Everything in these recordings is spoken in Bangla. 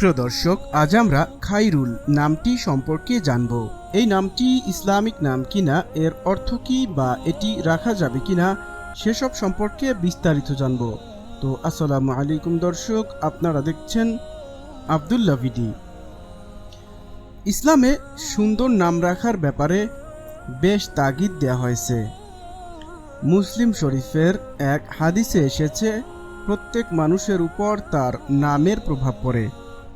প্রিয় দর্শক আজ আমরা খাইরুল নামটি সম্পর্কে জানব। এই নামটি ইসলামিক নাম কিনা এর অর্থ কি বা এটি রাখা যাবে কিনা সেসব সম্পর্কে বিস্তারিত জানব। তো আসসালামু আলাইকুম দর্শক, আপনারা দেখছেন আবদুল্লা ভিডি। ইসলামে সুন্দর নাম রাখার ব্যাপারে বেশ তাগিদ দেওয়া হয়েছে। মুসলিম শরীফের এক হাদিসে এসেছে, প্রত্যেক মানুষের উপর তার নামের প্রভাব পড়ে।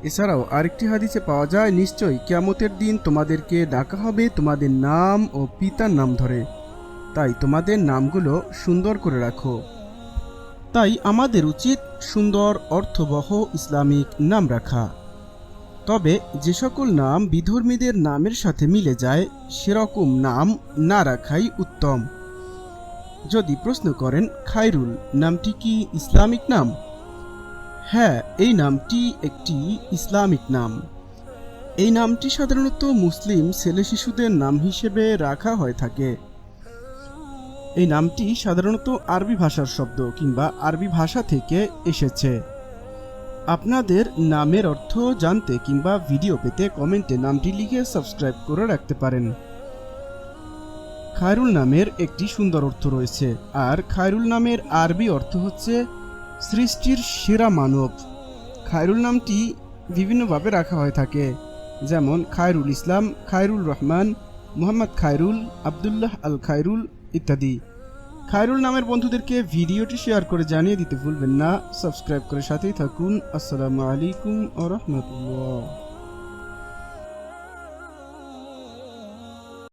এছাড়াও আরেকটি হাদিসে পাওয়া যায়, নিশ্চয়ই কেয়ামতের দিন তোমাদেরকে ডাকা হবে তোমাদের নাম ও পিতার নাম ধরে। তাই তোমাদের নামগুলো সুন্দর করে রাখো। তাই আমাদের উচিত সুন্দর, অর্থবহ, ইসলামিক নাম রাখা। তবে যে সকল নাম বিধর্মীদের নামের সাথে মিলে যায়, সেরকম নাম না রাখাই উত্তম। যদি প্রশ্ন করেন খাইরুল নামটি কি ইসলামিক নাম? হ্যাঁ এই নামটি একটি ইসলামিক নাম। এই নামটি সাধারণত মুসলিম ছেলে শিশুদের নাম হিসেবে রাখা হয়ে থাকে। এই নামটি সাধারণত আরবি ভাষার শব্দ কিংবা আরবি ভাষা থেকে এসেছে। আপনাদের নামের অর্থ জানতে কিংবা ভিডিও পেতে কমেন্টে নামটি লিখে সাবস্ক্রাইব করে রাখতে পারেন। খায়রুল নামের একটি সুন্দর অর্থ রয়েছে, আর খায়রুল নামের আরবি অর্থ হচ্ছে সৃষ্টির সেরা মানব। খায়রুল নামটি বিভিন্নভাবে রাখা হয়ে থাকে। যেমন খায়রুল ইসলাম, খায়রুল রহমান, মোহাম্মদ খায়রুল, আবদুল্লাহ আল খায়রুল ইত্যাদি। খায়রুল নামের বন্ধুদেরকে ভিডিওটি শেয়ার করে জানিয়ে দিতে ভুলবেন না। সাবস্ক্রাইব করে সাথেই থাকুন। আসসালামু আলাইকুম আ রহমতুল্লাহ।